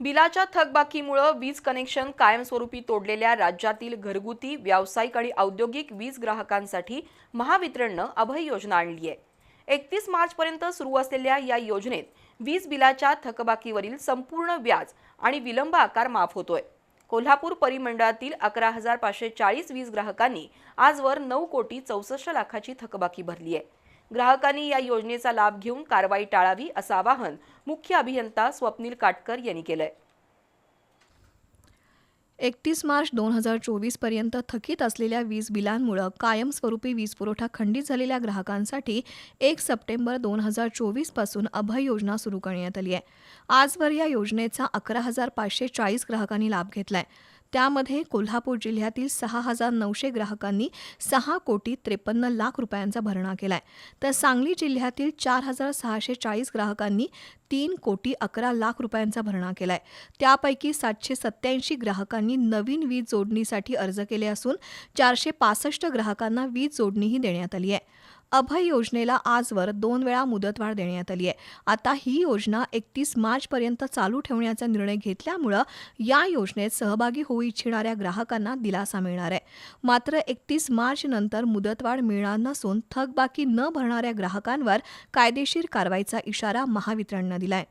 बिलाच्या थकबाकीमुळं वीज कनेक्शन कायमस्वरूपी तोडलेल्या राज्यातील घरगुती व्यावसायिक आणि औद्योगिक वीज ग्राहकांसाठी महावितरणनं अभय योजना आणली आहे. एकतीस मार्चपर्यंत सुरू असलेल्या या योजनेत वीज बिलाच्या थकबाकीवरील संपूर्ण व्याज आणि विलंब आकार माफ होतोय. कोल्हापूर परिमंडळातील अकरा हजार पाचशे चाळीस वीज ग्राहकांनी आजवर नऊ कोटी चौसष्ट लाखाची थकबाकी भरली आहे. ग्राहकांनी या योजनेचा लाभ घेऊन कारवाई टाळावी असं आवाहन मुख्य अभियंता स्वप्नील काटकर यांनी केलंय. एकतीस मार्च दोन हजार चोवीसपर्यंत थकीत असलेल्या वीज बिलांमुळं कायमस्वरूपी वीज पुरवठा खंडित झालेल्या ग्राहकांसाठी एक सप्टेंबर दोन हजार चोवीसपासून अभय योजना सुरू करण्यात आली आहे. आजवर या योजनेचा अकरा हजार पाचशे चाळीस ग्राहकांनी लाभ घेतलाय. त्यामध्ये कोल्हापूर जिल्ह्यातील सहा हजार नऊशे ग्राहकांनी सहा कोटी त्रेपन्न लाख रुपयांचा भरणा केलाय. तर सांगली जिल्ह्यातील चार हजार सहाशे चाळीस ग्राहकांनी तीन कोटी अकरा लाख रुपयांचा भरणा केलाय. त्यापैकी सातशे सत्याऐंशी ग्राहकांनी नवीन वीज जोडणीसाठी अर्ज केले असून चारशे पासष्ट ग्राहकांना वीज जोडणीही देण्यात आली आहे. अभय योजनेला आजवर दोन वेळा मुदतवाढ देण्यात आली आहे. आता ही योजना एकतीस मार्चपर्यंत चालू ठेवण्याचा निर्णय घेतल्यामुळं या योजनेत सहभागी होऊ इच्छिणाऱ्या ग्राहकांना दिलासा मिळणार आहे. मात्र एकतीस मार्च नंतर मुदतवाढ मिळणार नसून थकबाकी न भरणाऱ्या ग्राहकांवर कायदेशीर कारवाईचा इशारा महावितरणनं दिलाय.